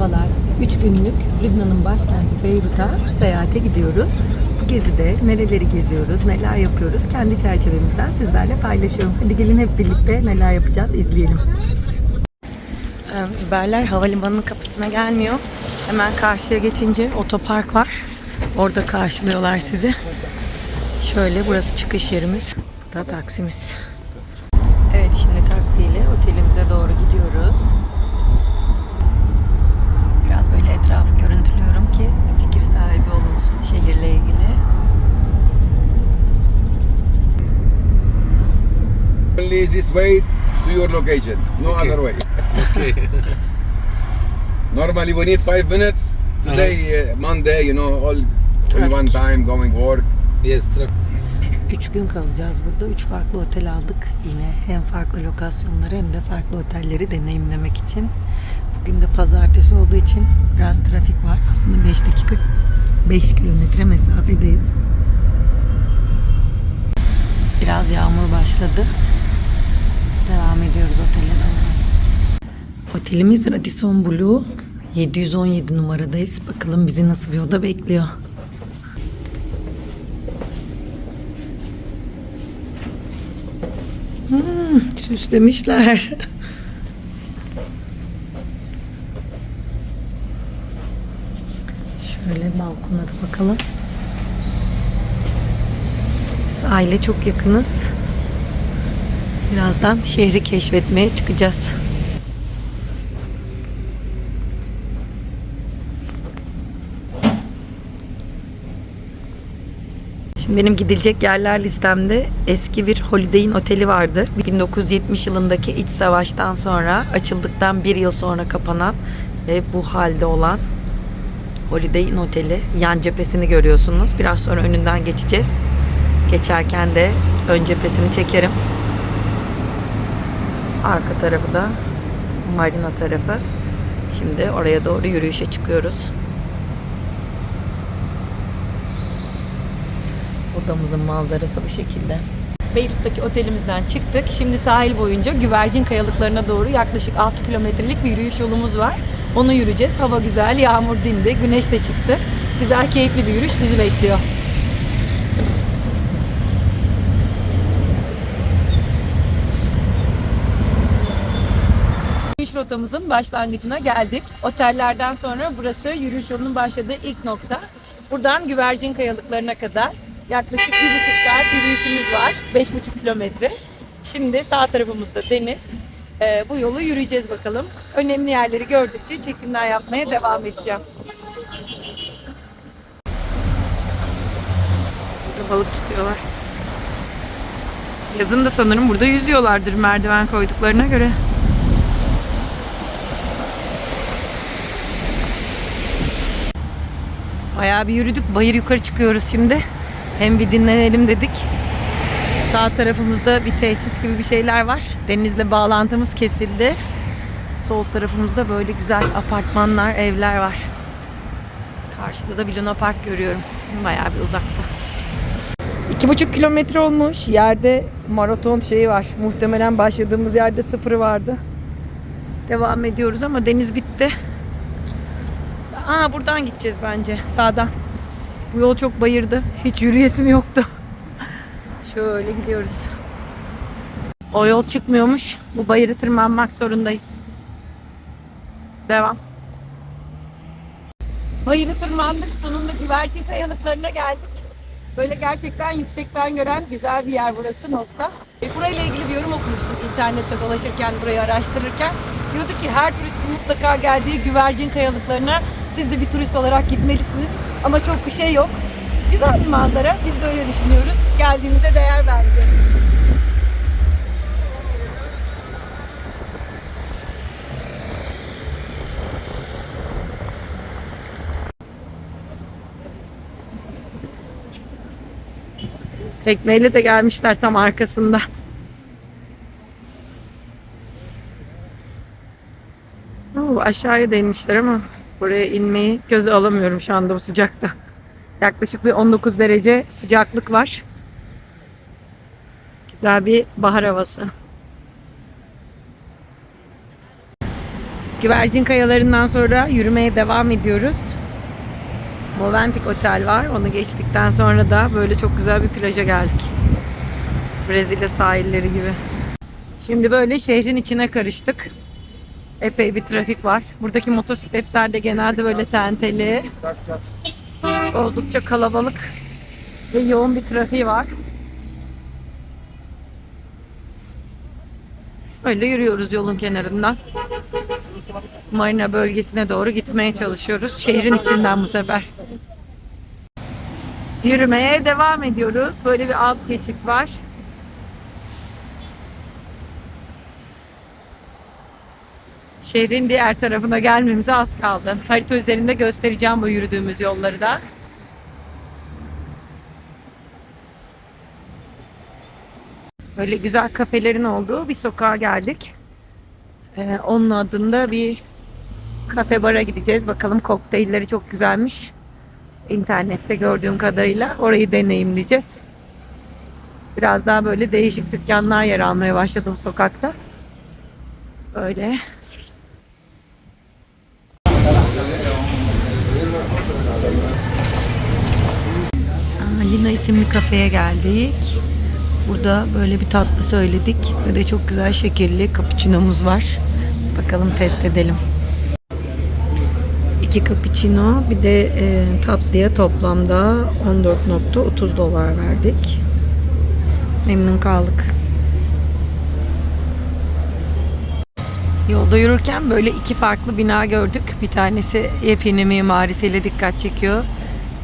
Merhabalar. 3 günlük Lübnan'ın başkenti Beyrut'a seyahate gidiyoruz. Bu gezide nereleri geziyoruz, neler yapıyoruz kendi çerçevemizden sizlerle paylaşıyorum. Hadi gelin hep birlikte neler yapacağız izleyelim. Ee, Uberler havalimanının kapısına gelmiyor. Hemen karşıya geçince otopark var. Orada karşılıyorlar sizi. Şöyle burası çıkış yerimiz. Bu da taksimiz. Evet şimdi taksiyle otelimize doğru gidiyoruz. Biraz böyle etrafı görüntülüyorum ki fikir sahibi olunsun şehirle ilgili. Only this way to your location, no other way. Normally we need five minutes. Today, uh, Monday, you know, all in one time going work. Yes, traffic. Üç gün kalacağız burada. Üç farklı otel aldık. Yine hem farklı lokasyonları hem de farklı otelleri deneyimlemek için. Bugün de pazartesi olduğu için biraz trafik var. Aslında 5 dakika 5 kilometre mesafedeyiz. Biraz yağmur başladı. Devam ediyoruz otele doğru. Otelimiz Radisson Blue 717 numaradayız. Bakalım bizi nasıl bir oda bekliyor. Hmm, süslemişler. Şöyle balkona da bakalım. Sahile çok yakınız. Birazdan şehri keşfetmeye çıkacağız. Şimdi benim gidilecek yerler listemde eski bir Holiday Inn oteli vardı. 1970 yılındaki iç savaştan sonra açıldıktan bir yıl sonra kapanan ve bu halde olan Holiday Inn oteli. Yan cephesini görüyorsunuz. Biraz sonra önünden geçeceğiz. Geçerken de ön cephesini çekerim. Arka tarafı da marina tarafı. Şimdi oraya doğru yürüyüşe çıkıyoruz. Odamızın manzarası bu şekilde. Beyrut'taki otelimizden çıktık. Şimdi sahil boyunca güvercin kayalıklarına doğru yaklaşık 6 kilometrelik bir yürüyüş yolumuz var. Onu yürüyeceğiz. Hava güzel, yağmur dindi, güneş de çıktı. Güzel, keyifli bir yürüyüş bizi bekliyor. Yürüyüş rotamızın başlangıcına geldik. Otellerden sonra burası yürüyüş yolunun başladığı ilk nokta. Buradan güvercin kayalıklarına kadar yaklaşık bir buçuk saat yürüyüşümüz var. Beş buçuk kilometre. Şimdi sağ tarafımızda deniz. Ee, bu yolu yürüyeceğiz bakalım. Önemli yerleri gördükçe çekimler yapmaya devam edeceğim. Burada balık tutuyorlar. Yazın da sanırım burada yüzüyorlardır merdiven koyduklarına göre. Bayağı bir yürüdük. Bayır yukarı çıkıyoruz şimdi. Hem bir dinlenelim dedik. Sağ tarafımızda bir tesis gibi bir şeyler var. Denizle bağlantımız kesildi. Sol tarafımızda böyle güzel apartmanlar, evler var. Karşıda da bir Luna Park görüyorum. Bayağı bir uzakta. İki buçuk kilometre olmuş. Yerde maraton şeyi var. Muhtemelen başladığımız yerde sıfırı vardı. Devam ediyoruz ama deniz bitti. Aa buradan gideceğiz bence. Sağdan. Bu yol çok bayırdı. Hiç yürüyesim yoktu. Şöyle gidiyoruz. O yol çıkmıyormuş. Bu bayırı tırmanmak zorundayız. Devam. Bayırı tırmandık. Sonunda güvercin kayalıklarına geldik. Böyle gerçekten yüksekten gören güzel bir yer burası nokta. E, burayla ilgili bir yorum okumuştum internette dolaşırken, burayı araştırırken. Diyordu ki her turistin mutlaka geldiği güvercin kayalıklarına siz de bir turist olarak gitmelisiniz. Ama çok bir şey yok. Güzel bir manzara. Biz de öyle düşünüyoruz. Geldiğimize değer bence. Tekneyle de gelmişler tam arkasında. Oo, aşağıya da inmişler ama buraya inmeyi göze alamıyorum şu anda bu sıcakta. Yaklaşık bir 19 derece sıcaklık var. Güzel bir bahar havası. Güvercin kayalarından sonra yürümeye devam ediyoruz. Movenpick Otel var. Onu geçtikten sonra da böyle çok güzel bir plaja geldik. Brezilya sahilleri gibi. Şimdi böyle şehrin içine karıştık. Epey bir trafik var. Buradaki motosikletler de genelde böyle tenteli. Oldukça kalabalık ve yoğun bir trafiği var. Öyle yürüyoruz yolun kenarından. Marina bölgesine doğru gitmeye çalışıyoruz. Şehrin içinden bu sefer. Yürümeye devam ediyoruz. Böyle bir alt geçit var. Şehrin diğer tarafına gelmemize az kaldı. Harita üzerinde göstereceğim bu yürüdüğümüz yolları da. Böyle güzel kafelerin olduğu bir sokağa geldik. Ee, onun adında bir kafe bara gideceğiz. Bakalım kokteylleri çok güzelmiş. İnternette gördüğüm kadarıyla orayı deneyimleyeceğiz. Biraz daha böyle değişik dükkanlar yer almaya başladı bu sokakta. Böyle. Aa, Lina isimli kafeye geldik. Burada böyle bir tatlı söyledik ve de çok güzel şekerli cappuccino'muz var. Bakalım test edelim. İki cappuccino bir de e, tatlıya toplamda 14.30 dolar verdik. Memnun kaldık. Yolda yürürken böyle iki farklı bina gördük. Bir tanesi yepyeni mimarisiyle dikkat çekiyor.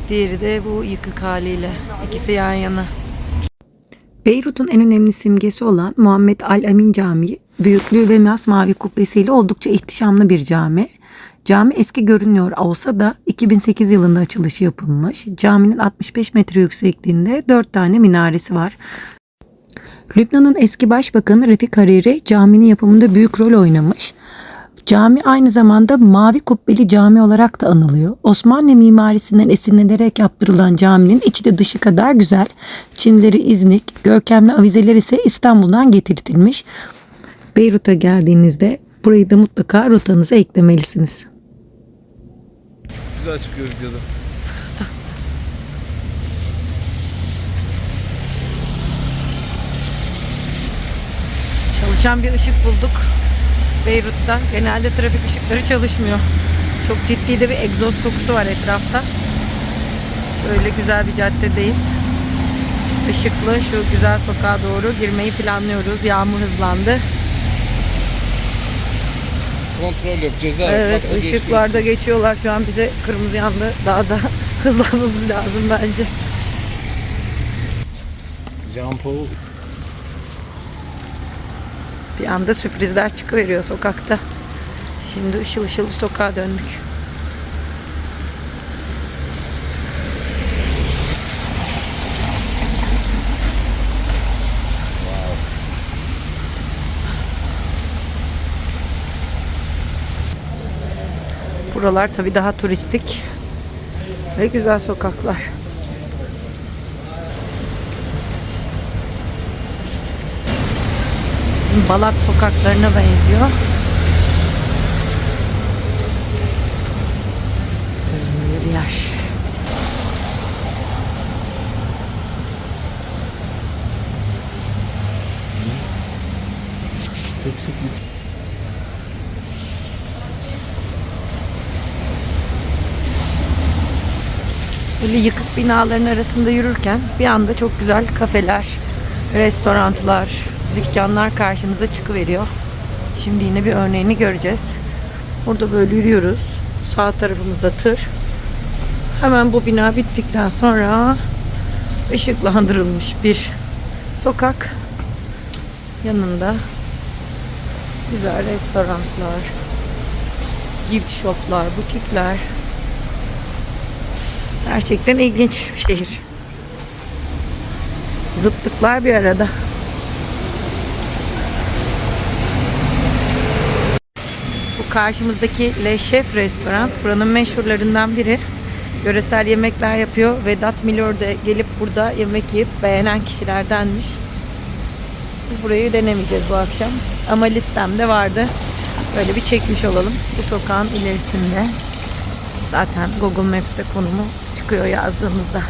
Diğeri de bu yıkık haliyle. İkisi yan yana. Beyrut'un en önemli simgesi olan Muhammed Al-Amin Camii, büyüklüğü ve masmavi kubbesiyle oldukça ihtişamlı bir cami. Cami eski görünüyor olsa da 2008 yılında açılışı yapılmış. Caminin 65 metre yüksekliğinde 4 tane minaresi var. Lübnan'ın eski başbakanı Refik Hariri caminin yapımında büyük rol oynamış. Cami aynı zamanda mavi kubbeli cami olarak da anılıyor. Osmanlı mimarisinden esinlenerek yaptırılan caminin içi de dışı kadar güzel. Çinleri İznik, görkemli avizeler ise İstanbul'dan getirtilmiş. Beyrut'a geldiğinizde burayı da mutlaka rotanıza eklemelisiniz. Güzel çıkıyor videoda. Çalışan bir ışık bulduk Beyrut'ta. Genelde trafik ışıkları çalışmıyor. Çok ciddi de bir egzoz kokusu var etrafta. Böyle güzel bir caddedeyiz. Işıklı şu güzel sokağa doğru girmeyi planlıyoruz. Yağmur hızlandı. Kontrol yok, ceza. Evet Bak, ışıklarda geçiyorlar şu an bize kırmızı yandı. Daha da hızlanmamız lazım bence. Jean Paul. Bir anda sürprizler çıkıveriyor sokakta. Şimdi ışıl ışıl bir sokağa döndük. Buralar tabii daha turistik ve güzel sokaklar. Balat sokaklarına benziyor. Böyle bir yer. Çok sık Böyle yıkık binaların arasında yürürken bir anda çok güzel kafeler, restoranlar, dükkanlar karşınıza çıkıveriyor. Şimdi yine bir örneğini göreceğiz. Burada böyle yürüyoruz. Sağ tarafımızda tır. Hemen bu bina bittikten sonra ışıklandırılmış bir sokak. Yanında güzel restoranlar, gift shoplar, butikler. Gerçekten ilginç bir şehir. Zıttıklar bir arada. Bu karşımızdaki Le Chef restoran buranın meşhurlarından biri. Yöresel yemekler yapıyor. Vedat Milor da gelip burada yemek yiyip beğenen kişilerdenmiş. Biz burayı denemeyeceğiz bu akşam. Ama listemde vardı. Böyle bir çekmiş olalım. Bu sokağın ilerisinde. Zaten Google Maps'te konumu çıkıyor yazdığımızda.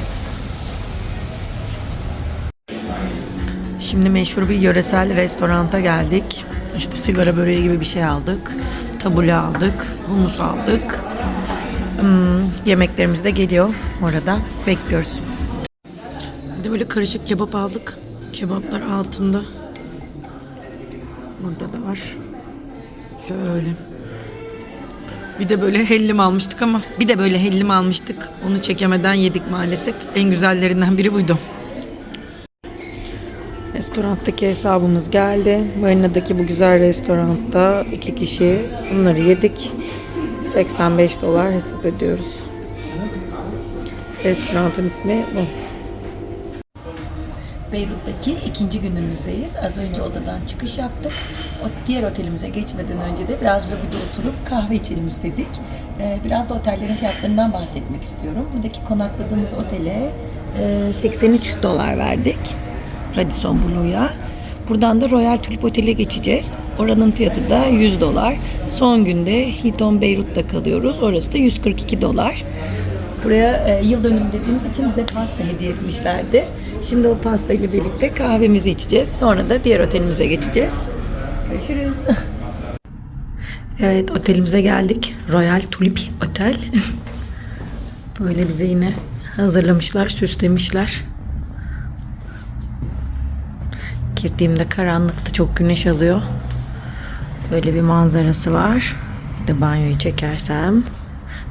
Şimdi meşhur bir yöresel restoranta geldik. İşte sigara böreği gibi bir şey aldık. Tabule aldık. Humus aldık. Hmm, yemeklerimiz de geliyor orada. Bekliyoruz. Bir de böyle karışık kebap aldık. Kebaplar altında. Burada da var. Şöyle. Bir de böyle hellim almıştık ama bir de böyle hellim almıştık. Onu çekemeden yedik maalesef. En güzellerinden biri buydu. Restoranttaki hesabımız geldi. Marina'daki bu güzel restoranda iki kişi bunları yedik. 85 dolar hesap ediyoruz. Restoranın ismi bu. Beyrut'taki ikinci günümüzdeyiz. Az önce odadan çıkış yaptık. O diğer otelimize geçmeden önce de biraz lobide oturup kahve içelim istedik. Ee, biraz da otellerin fiyatlarından bahsetmek istiyorum. Buradaki konakladığımız otele e, 83 dolar verdik. Radisson Blu'ya. Buradan da Royal Tulip Otel'e geçeceğiz. Oranın fiyatı da 100 dolar. Son günde Hilton Beyrut'ta kalıyoruz. Orası da 142 dolar. Buraya e, yıl dönümü dediğimiz için bize pasta hediye etmişlerdi. Şimdi o pasta ile birlikte kahvemizi içeceğiz. Sonra da diğer otelimize geçeceğiz. Görüşürüz. Evet otelimize geldik. Royal Tulip Otel. Böyle bize yine hazırlamışlar, süslemişler. Girdiğimde karanlıktı, çok güneş alıyor. Böyle bir manzarası var. Bir de banyoyu çekersem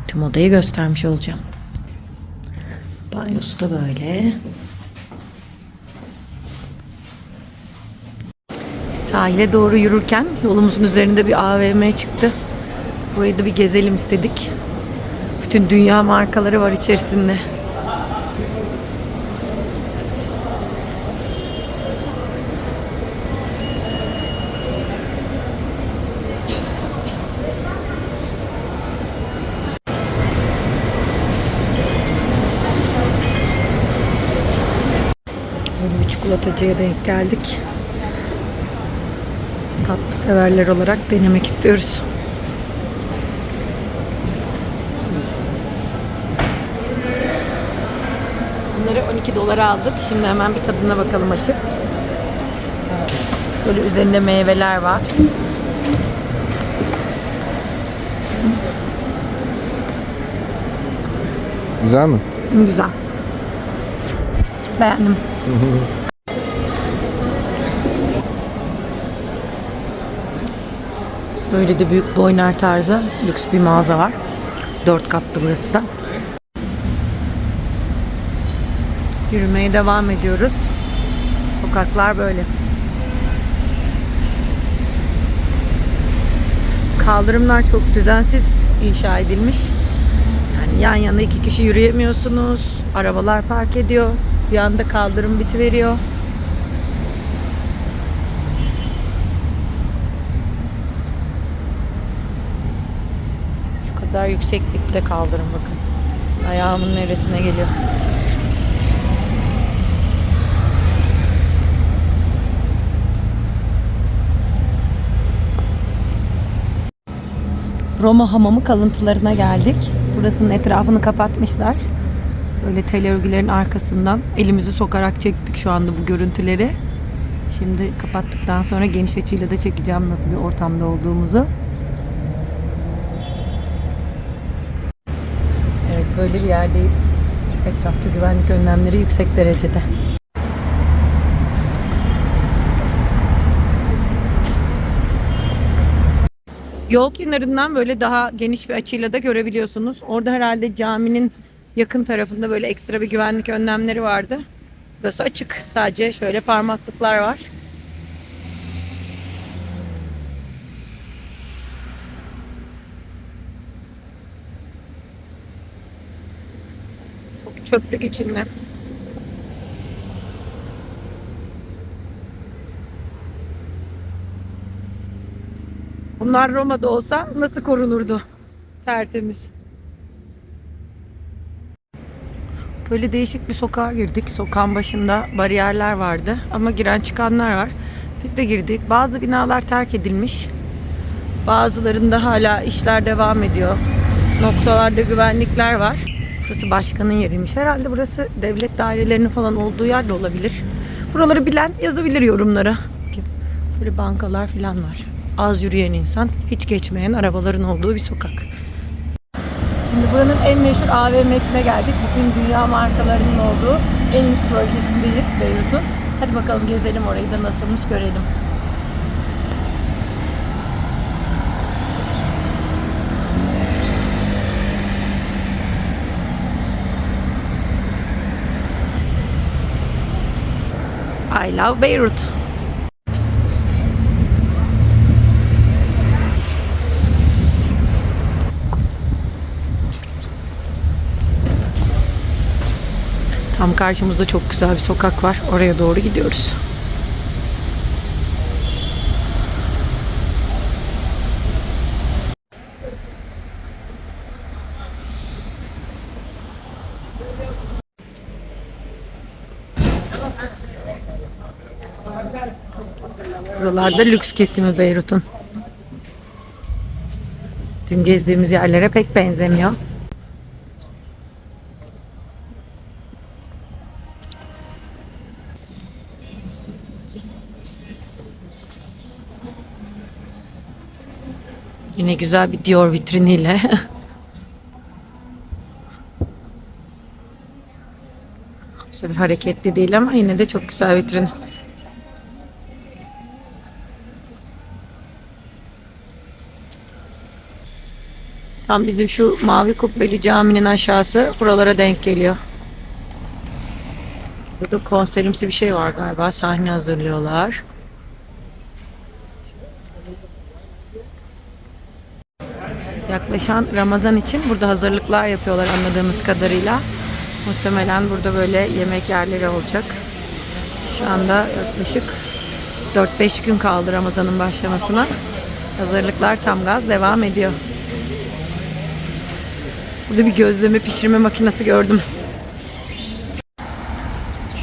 tüm odayı göstermiş olacağım. Banyosu da böyle. Sahile doğru yürürken yolumuzun üzerinde bir AVM çıktı. Burayı da bir gezelim istedik. Bütün dünya markaları var içerisinde. Böyle çikolatacıya denk geldik. Tatlı severler olarak denemek istiyoruz. Bunları 12 dolara aldık. Şimdi hemen bir tadına bakalım açık. Şöyle üzerinde meyveler var. Güzel mi? Güzel. Beğendim. Böyle de büyük boyner tarzı lüks bir mağaza var. Dört katlı burası da. Yürümeye devam ediyoruz. Sokaklar böyle. Kaldırımlar çok düzensiz inşa edilmiş. Yani yan yana iki kişi yürüyemiyorsunuz. Arabalar park ediyor. Bir anda kaldırım bitiveriyor. Şu kadar yükseklikte kaldırım bakın. Ayağımın neresine geliyor. Roma hamamı kalıntılarına geldik. Burasının etrafını kapatmışlar. Böyle tel örgülerin arkasından elimizi sokarak çektik şu anda bu görüntüleri. Şimdi kapattıktan sonra geniş açıyla da çekeceğim nasıl bir ortamda olduğumuzu. Böyle bir yerdeyiz. Etrafta güvenlik önlemleri yüksek derecede. Yol kenarından böyle daha geniş bir açıyla da görebiliyorsunuz. Orada herhalde caminin yakın tarafında böyle ekstra bir güvenlik önlemleri vardı. Burası açık. Sadece şöyle parmaklıklar var. Çöplük içinde. Bunlar Roma'da olsa nasıl korunurdu? Tertemiz. Böyle değişik bir sokağa girdik. Sokağın başında bariyerler vardı ama giren çıkanlar var. Biz de girdik. Bazı binalar terk edilmiş. Bazılarında hala işler devam ediyor. Noktalarda güvenlikler var. Burası başkanın yeriymiş. Herhalde burası devlet dairelerinin falan olduğu yer de olabilir. Buraları bilen yazabilir yorumlara. Böyle bankalar falan var. Az yürüyen insan, hiç geçmeyen arabaların olduğu bir sokak. Şimdi buranın en meşhur AVM'sine geldik. Bütün dünya markalarının olduğu en lüks bölgesindeyiz Beyrut'un. Hadi bakalım gezelim orayı da nasılmış görelim. I love Beirut. Tam karşımızda çok güzel bir sokak var. Oraya doğru gidiyoruz. Buralarda lüks kesimi Beyrut'un. Dün gezdiğimiz yerlere pek benzemiyor. Yine güzel bir Dior vitriniyle. Bu sefer hareketli değil ama yine de çok güzel vitrin. Tam bizim şu mavi kubbeli caminin aşağısı buralara denk geliyor. Burada konserimsi bir şey var galiba. Sahne hazırlıyorlar. Yaklaşan Ramazan için burada hazırlıklar yapıyorlar anladığımız kadarıyla. Muhtemelen burada böyle yemek yerleri olacak. Şu anda yaklaşık 4-5 gün kaldı Ramazan'ın başlamasına. Hazırlıklar tam gaz devam ediyor. Burada bir gözleme pişirme makinesi gördüm.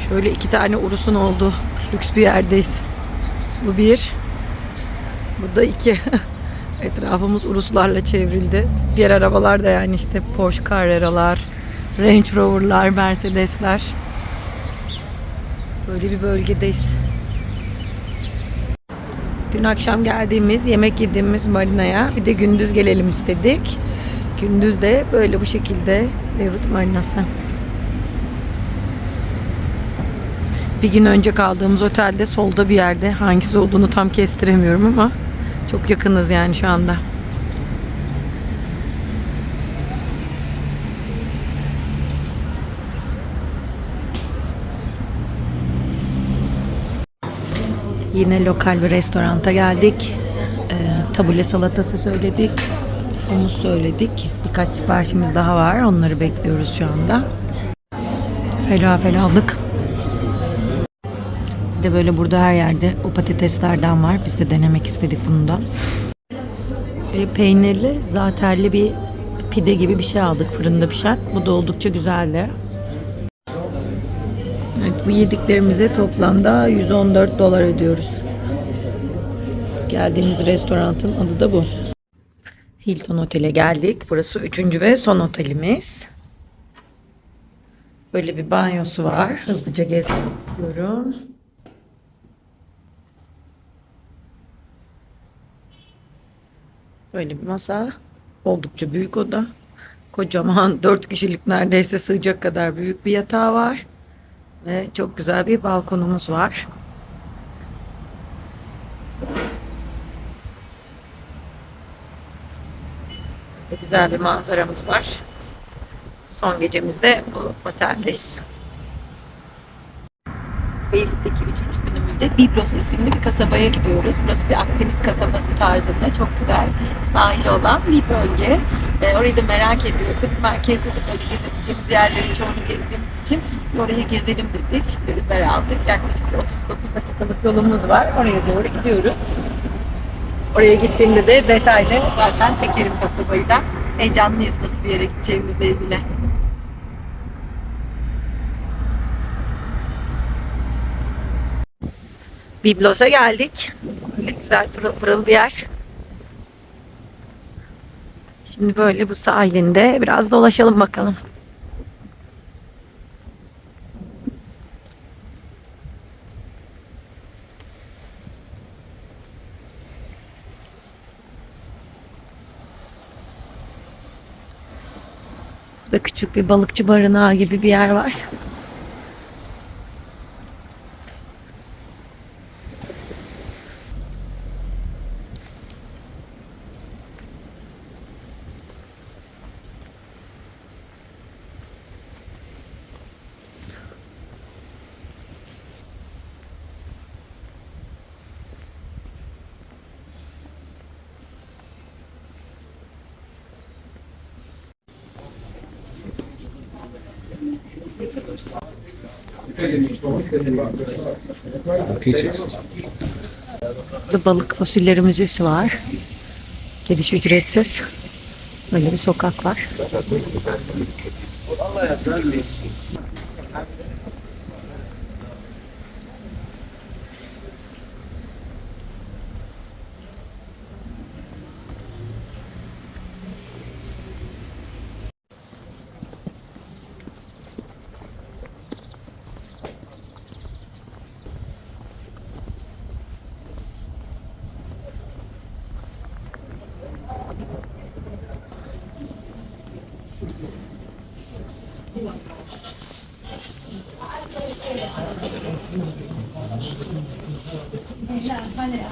Şöyle iki tane urusun olduğu lüks bir yerdeyiz. Bu bir. Bu da iki. Etrafımız uruslarla çevrildi. Diğer arabalar da yani işte Porsche Carrera'lar, Range Rover'lar, Mercedes'ler. Böyle bir bölgedeyiz. Dün akşam geldiğimiz, yemek yediğimiz marinaya bir de gündüz gelelim istedik. Gündüz de böyle bu şekilde Beyrut Marinası. Bir gün önce kaldığımız otelde solda bir yerde hangisi olduğunu tam kestiremiyorum ama çok yakınız yani şu anda. Yine lokal bir restoranta geldik. Ee, tabule salatası söyledik. Humus söyledik. Birkaç siparişimiz daha var. Onları bekliyoruz şu anda. Felafel aldık. Bir de böyle burada her yerde o patateslerden var. Biz de denemek istedik bundan. Böyle peynirli, zaterli bir pide gibi bir şey aldık fırında pişen. Bu da oldukça güzeldi. Evet, bu yediklerimize toplamda 114 dolar ödüyoruz. Geldiğimiz restoranın adı da bu. Hilton Otel'e geldik. Burası üçüncü ve son otelimiz. Böyle bir banyosu var. Hızlıca gezmek istiyorum. Böyle bir masa. Oldukça büyük oda. Kocaman dört kişilik neredeyse sığacak kadar büyük bir yatağı var. Ve çok güzel bir balkonumuz var. Güzel bir manzaramız var. Son gecemizde bu oteldeyiz. Beyrut'taki üçüncü günümüzde Biblos isimli bir kasabaya gidiyoruz. Burası bir Akdeniz kasabası tarzında çok güzel sahili olan bir bölge. Ee, orayı da merak ediyorduk. Merkezde de böyle gezebileceğimiz yerlerin çoğunu gezdiğimiz için orayı gezelim dedik. Bir Uber aldık. Yaklaşık bir 39 dakikalık yolumuz var. Oraya doğru gidiyoruz. Oraya gittiğimde de detaylı zaten çekerim kasabayı da. Heyecanlıyız nasıl bir yere gideceğimizle ilgili. Biblos'a geldik. Böyle güzel pırıl pırıl bir yer. Şimdi böyle bu sahilinde biraz dolaşalım bakalım. Burada küçük bir balıkçı barınağı gibi bir yer var. Burada balık fosilleri müzesi var. Giriş ücretsiz. Böyle bir sokak var. Evet,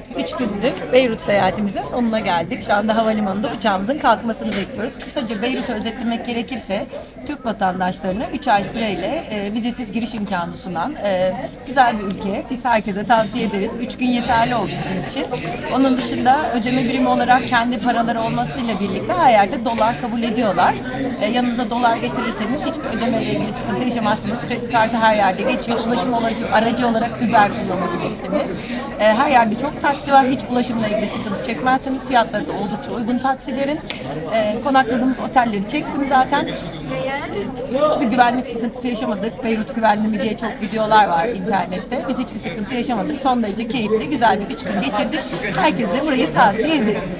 3 günlük Beyrut seyahatimizin sonuna geldik. Şu anda havalimanında uçağımızın kalkmasını bekliyoruz. Kısaca Beyrut'u özetlemek gerekirse, Türk vatandaşlarına 3 ay süreyle e, vizesiz giriş imkanı sunan e, güzel bir ülke. Biz herkese tavsiye ederiz. 3 gün yeterli oldu bizim için. Onun dışında ödeme birimi olarak kendi paraları olmasıyla birlikte her yerde dolar kabul ediyorlar. E, yanınıza dolar getirirseniz hiçbir ödemeyle ilgili sıkıntı yaşamazsınız. Kredi kartı her yerde geçiyor. Ulaşım aracı, olarak Uber kullanabilirsiniz. E, her yerde çok taksi var. Hiç ulaşımla ilgili sıkıntı çekmezseniz fiyatları da oldukça uygun taksilerin. E, konakladığımız otelleri çektim zaten. E, hiçbir güvenlik sıkıntısı yaşamadık. Beyrut güvenli mi diye çok videolar var internette. Biz hiçbir sıkıntı yaşamadık. Son derece keyifli, güzel bir üç gün geçirdik. Herkese burayı tavsiye ederiz.